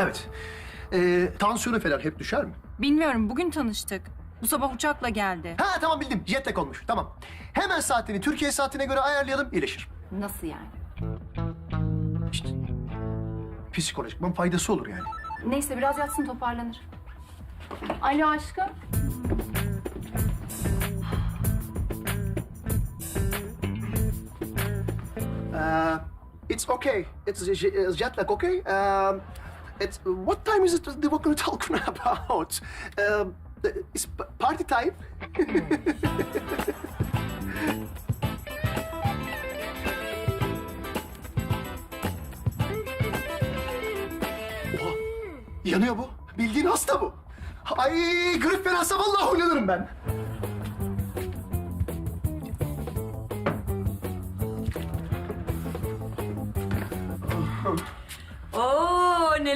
Evet. Ee, tansiyonu falan hep düşer mi? Bilmiyorum bugün tanıştık. Bu sabah uçakla geldi. Ha tamam bildim. Jet lag olmuş. Tamam. Hemen saatini Türkiye saatine göre ayarlayalım. iyileşir. Nasıl yani? İşte psikolojikman faydası olur yani. Neyse biraz yatsın toparlanır. Alo aşkım. Uh, it's okay. It's jet lag, okay? Um, it's what time is it that we're going to talk about? Um, it's party time. Oha, yanıyor bu. Bildiğin hasta bu. Ay grip fenasa vallahi oynanırım ben.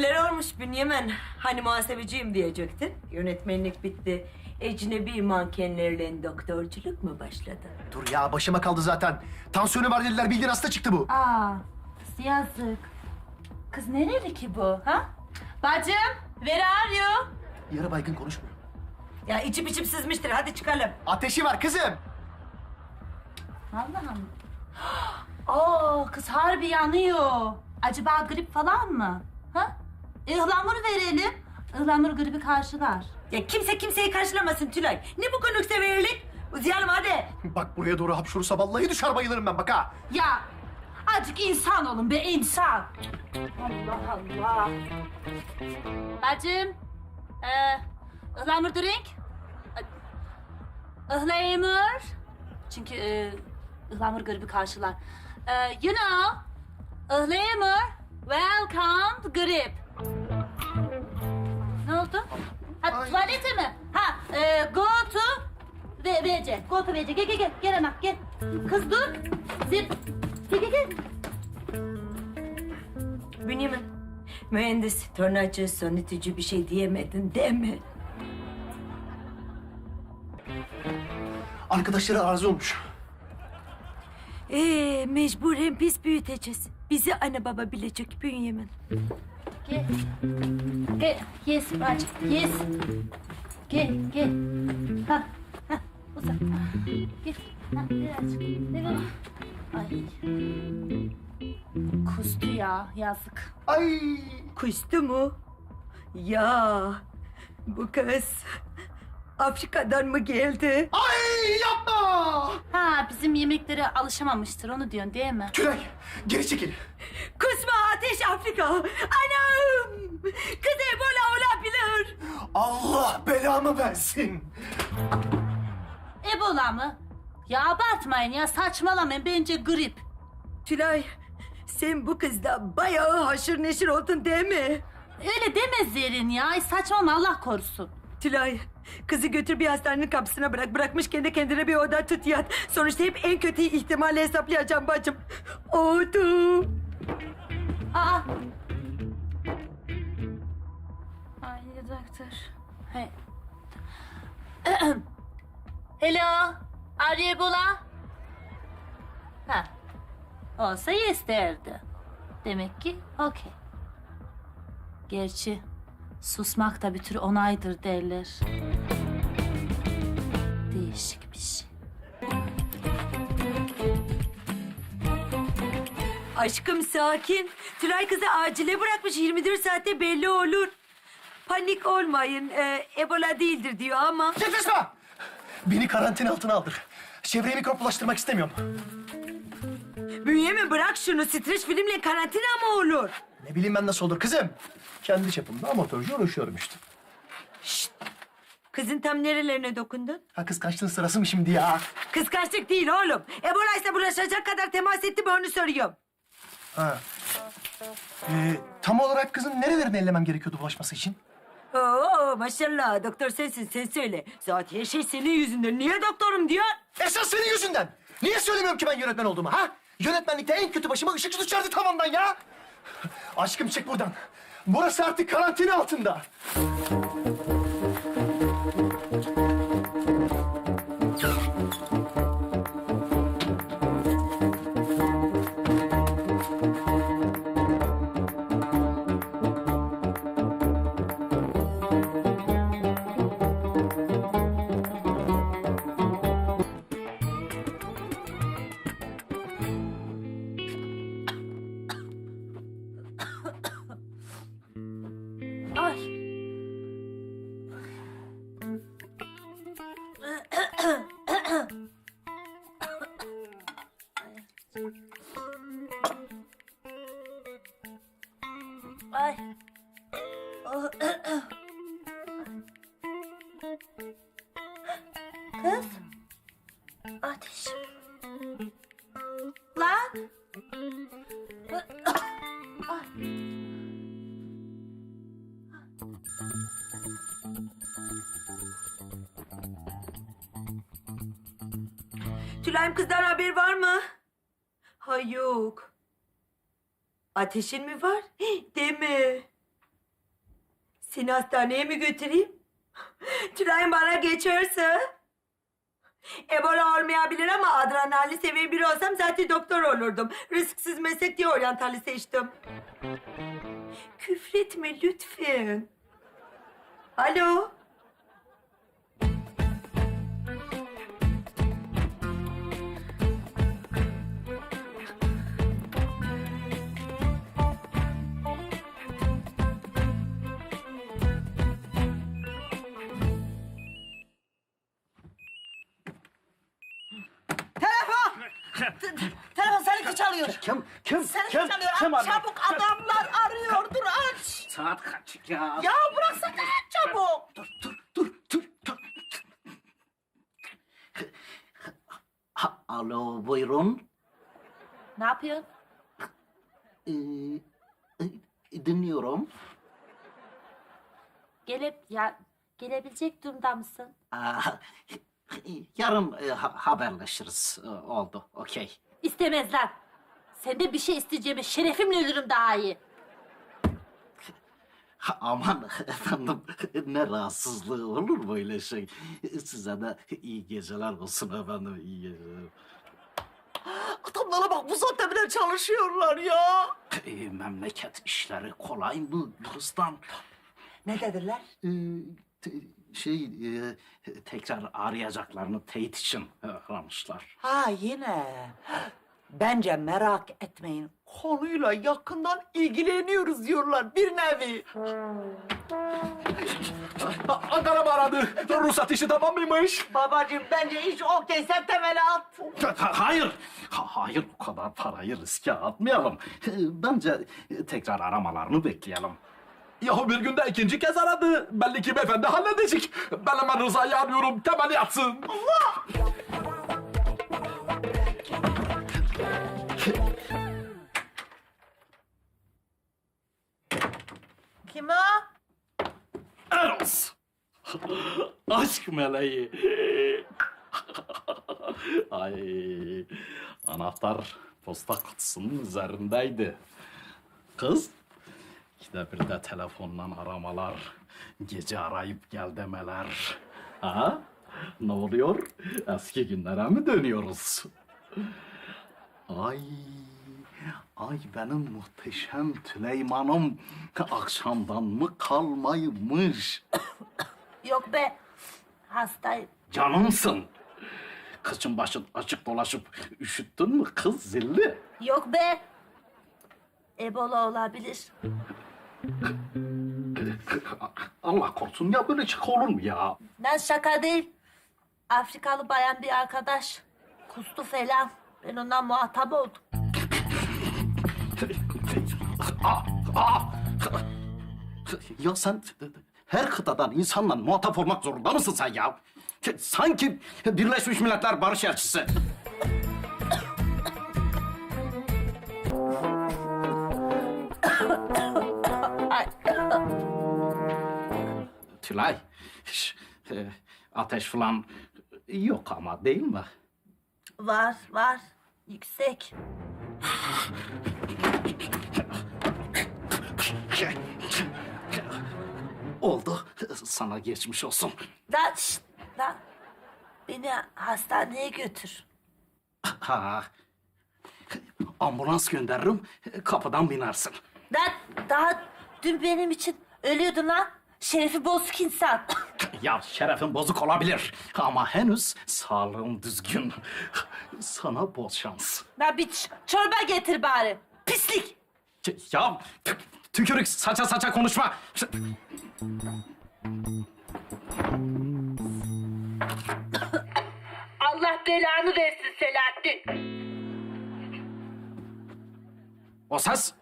Neler olmuş Bünyamin. Hani muhasebeciyim diyecektin. Yönetmenlik bitti. Ecnebi mankenlerle doktorculuk mu başladı? Dur ya başıma kaldı zaten. Tansiyonu var dediler bildiğin hasta çıktı bu. Aa, yazık. Kız nereli ki bu, ha? Bacım, where are you? Yarı baygın konuşmuyor. Ya içip içip sızmıştır. Hadi çıkalım. Ateşi var kızım. Allah'ım. Oo, kız harbi yanıyor. Acaba grip falan mı? Ha? Ihlamur verelim. Ihlamur gribi karşılar. Ya kimse kimseyi karşılamasın Tülay. Ne bu konukseverlik? Uzayalım hadi. Bak buraya doğru hapşurursa vallahi düşer bayılırım ben bak ha. Ya, azıcık insan olun be insan. Allah Allah. Bacım, ee, ıhlamur drink. Ihlamur. Çünkü e, ıhlamur gribi karşılar. E, you know, ıhlamur, welcome grip. Oldu? Ha, Ay. tuvalete mi? Ha, e, go to ve WC. Go to WC. Gel gel gel. Gel ana gel. Kız dur. Zip. Gel gel gel. Bünyamin. Mühendis, tornacı, sonitici bir şey diyemedin değil mi? Arkadaşları arıza olmuş. Ee, mecburen biz büyüteceğiz. Bizi ana baba bilecek Bünyamin. Gel. Gel. Yes bacım. Yes. Gel gel. Ha. Ha. Uzat. Gel. Ha, birazcık. Evet. Ay. Kustu ya. Yazık. Ay Kustu mu? Ya bu kız Afrika'dan mı geldi? ay yapma. Ha bizim yemeklere alışamamıştır onu diyorsun değil mi? Tülay geri çekil. Kusma ateş Afrika. Anam! Kız Ebola olabilir. Allah belamı versin. Ebola mı? Ya abartmayın ya saçmalamayın bence grip. Tülay sen bu kızda bayağı haşır neşir oldun değil mi? Öyle deme Zerrin ya. Ay saçmalama Allah korusun. Tülay kızı götür bir hastanenin kapısına bırak. Bırakmışken de kendine bir oda tut yat. Sonuçta hep en kötü ihtimali hesaplayacağım bacım. Oldu. Aa. Ay doktor. Hey. Hello. Are you Ebola? Ha. Olsa yes derdi. Demek ki okey. Gerçi susmak da bir tür onaydır derler. Değişik bir şey. Aşkım sakin. Tülay kızı acile bırakmış. 24 saatte belli olur. Panik olmayın. Ee, Ebola değildir diyor ama. Yaklaşma. Beni karantina altına aldır. Çevreye mikrop bulaştırmak istemiyorum. Bünyamin bırak şunu. Streç filmle karantina mı olur? Ne bileyim ben nasıl olur kızım. Kendi çapımda amatörce uğraşıyorum işte. Kızın tam nerelerine dokundun? Ha kıskançlığın sırası mı şimdi ya? Kıskançlık değil oğlum. Ebola ise bulaşacak kadar temas etti mi onu soruyorum. Ha. Ee, tam olarak kızın nerelerini ellemem gerekiyordu bulaşması için? Oo maşallah doktor sensin sen söyle. Zaten her şey senin yüzünden. Niye doktorum diyor? Esas senin yüzünden. Niye söylemiyorum ki ben yönetmen olduğumu ha? Yönetmenlikte en kötü başıma ışıkçı düşerdi tavandan ya. Aşkım çık buradan. Burası artık karantina altında. Tülay'ım kızdan haber var mı? Ha yok. Ateşin mi var? Hih, Deme. Seni hastaneye mi götüreyim? Tülay'ım bana geçerse. Ebola olmayabilir ama adrenalin seviye biri olsam zaten doktor olurdum. Risksiz meslek diye oryantali seçtim. Küfretme lütfen. Alo. Telefon seninki çalıyor. Kim? Kim? Seninki kim? çalıyor. Kim Aç çabuk adamlar arıyor. Dur aç. Saat kaç ya? Ya bıraksana aç çabuk. Dur, dur, dur, dur, dur. Alo, buyurun. Ne yapıyorsun? Ee, e, dinliyorum. Gelip ya gelebilecek durumda mısın? Aa, yarın e, ha- haberleşiriz. E, oldu, okey. İstemezler. Senden bir şey isteyeceğime şerefimle ölürüm daha iyi. Ha, aman efendim, ne rahatsızlığı olur böyle şey. Size de iyi geceler olsun efendim, iyi geceler. Adamlara bak bu saatte bile çalışıyorlar ya. E, memleket işleri kolay mı Gülistan? Ne dediler? Te- şey e, tekrar arayacaklarını teyit için e, aramışlar. Ha yine. Bence merak etmeyin. Konuyla yakından ilgileniyoruz diyorlar bir nevi. Ankara mı aradı? Ruhsat işi tamam mıymış? Babacığım bence iş okey sen temeli at. Ha- Hayır, ha- hayır bu kadar parayı riske atmayalım. Bence tekrar aramalarını bekleyelim. Yahu bir günde ikinci kez aradı. Belli ki beyefendi halledecek. Ben hemen Rıza'yı arıyorum. Temeli yatsın. Kim o? Eros! Aşk meleği. Ay, anahtar posta kutusunun üzerindeydi. Kız, işte bir de telefondan aramalar, gece arayıp gel demeler. Ha? Ne oluyor? Eski günlere mi dönüyoruz? Ay, ay benim muhteşem Tüleyman'ım akşamdan mı kalmaymış? Yok be. Hastayım. Canımsın. Kızın başın açık dolaşıp üşüttün mü kız zilli? Yok be. Ebola olabilir. Allah korusun ya böyle çık olur mu ya? Ben şaka değil. Afrikalı bayan bir arkadaş. Kustu falan. Ben ondan muhatap oldum. Ya sen her kıtadan insanla muhatap olmak zorunda mısın sen ya? Sanki Birleşmiş Milletler Barış Elçisi. Tülay, şş, e, ateş falan yok ama değil mi? Var var. Yüksek. Oldu. Sana geçmiş olsun. Lan şşt, lan. Beni hastaneye götür. Ha. Ambulans gönderirim, kapıdan binersin. Lan daha dün benim için ölüyordun lan. Şerefi bozuk insan. Ya şerefin bozuk olabilir ama henüz sağlığın düzgün. Sana bol şans. Lan bir ç- çorba getir bari. Pislik. Ya tü- tükürük saça saça konuşma. Allah belanı versin Selahattin. O ses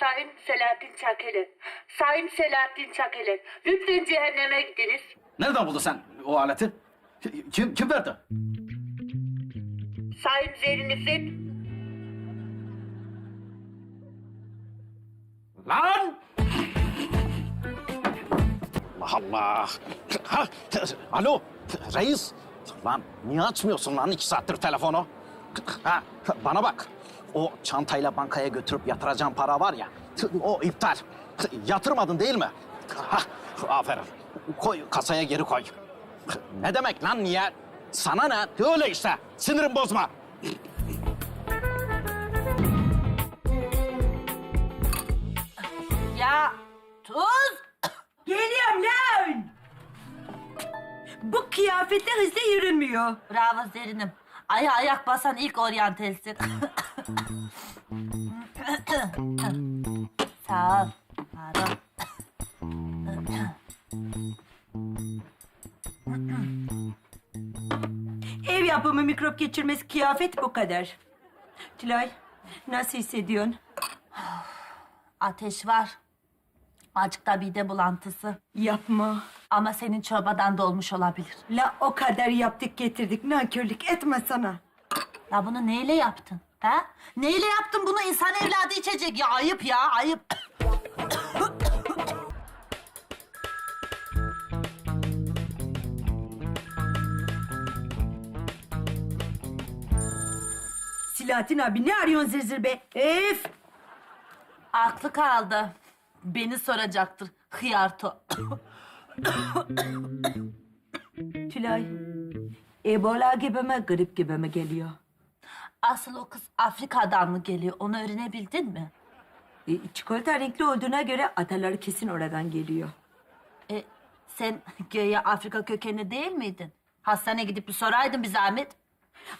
Sayın Selahattin Çakeler. Sayın Selahattin Çakeler. Lütfen cehenneme gidiniz. Nereden buldun sen o aleti? Kim, kim verdi? Sayın Zerrin İffet. Lan! Allah Allah. Ha, alo, reis. Lan niye açmıyorsun lan iki saattir telefonu? Ha, bana bak. O çantayla bankaya götürüp yatıracağım para var ya, o iptal. Yatırmadın değil mi? Ha, aferin. Koy, kasaya geri koy. Ne demek lan niye? Sana ne? Öyle işte. Sinirim bozma. Ya tuz. Geliyorum lan. Bu kıyafette hızlı yürünmüyor. Bravo Zerin'im. Aya ayak basan ilk oryantelsin. Sağ ol. Pardon. Ev yapımı mikrop geçirmesi kıyafet bu kadar. Tülay nasıl hissediyorsun? Ateş var. Azıcık da mide bulantısı. Yapma. Ama senin çorbadan dolmuş olabilir. La o kadar yaptık getirdik nankörlük etme sana. Ya bunu neyle yaptın? Ha? Neyle yaptın bunu insan evladı içecek? Ya ayıp ya ayıp. Silahattin abi ne arıyorsun zır be? Ef! Aklı kaldı. Beni soracaktır. Hıyarto. Tülay, Ebola gibi mi, grip gibi mi geliyor? Asıl o kız Afrika'dan mı geliyor? Onu öğrenebildin mi? E, çikolata renkli olduğuna göre ataları kesin oradan geliyor. E, sen göğe Afrika kökenli değil miydin? Hastaneye gidip bir soraydın bir zahmet.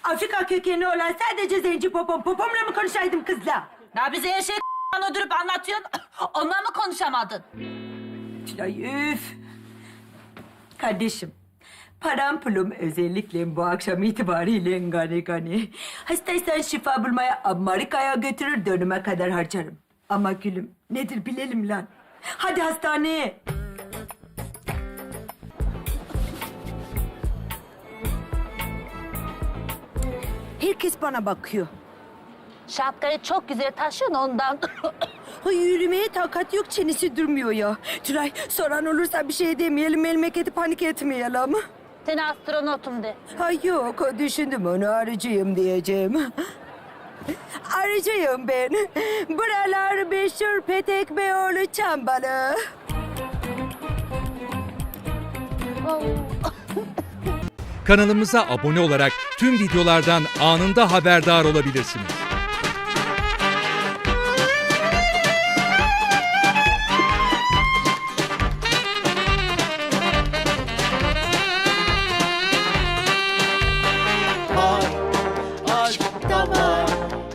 Afrika kökenli olan sadece zenci popom. Popomla mı konuşaydım kızla? Ya bize her şeyi öldürüp anlatıyorsun. Onunla mı konuşamadın? Tülay üf. Kardeşim, param pulum özellikle bu akşam itibariyle gani gani. Hastaysan şifa bulmaya Amerika'ya götürür dönüme kadar harcarım. Ama gülüm nedir bilelim lan. Hadi hastaneye. Herkes bana bakıyor. Şapkayı çok güzel taşıyorsun ondan. Ay yürümeye takat yok çenesi durmuyor ya. Tülay soran olursa bir şey demeyelim memleketi panik etmeyelim. Sen astronotum de. Ay yok düşündüm onu arıcıyım diyeceğim. Arıcıyım ben. Buralar meşhur Petek Beyoğlu Çambalı. Kanalımıza abone olarak tüm videolardan anında haberdar olabilirsiniz.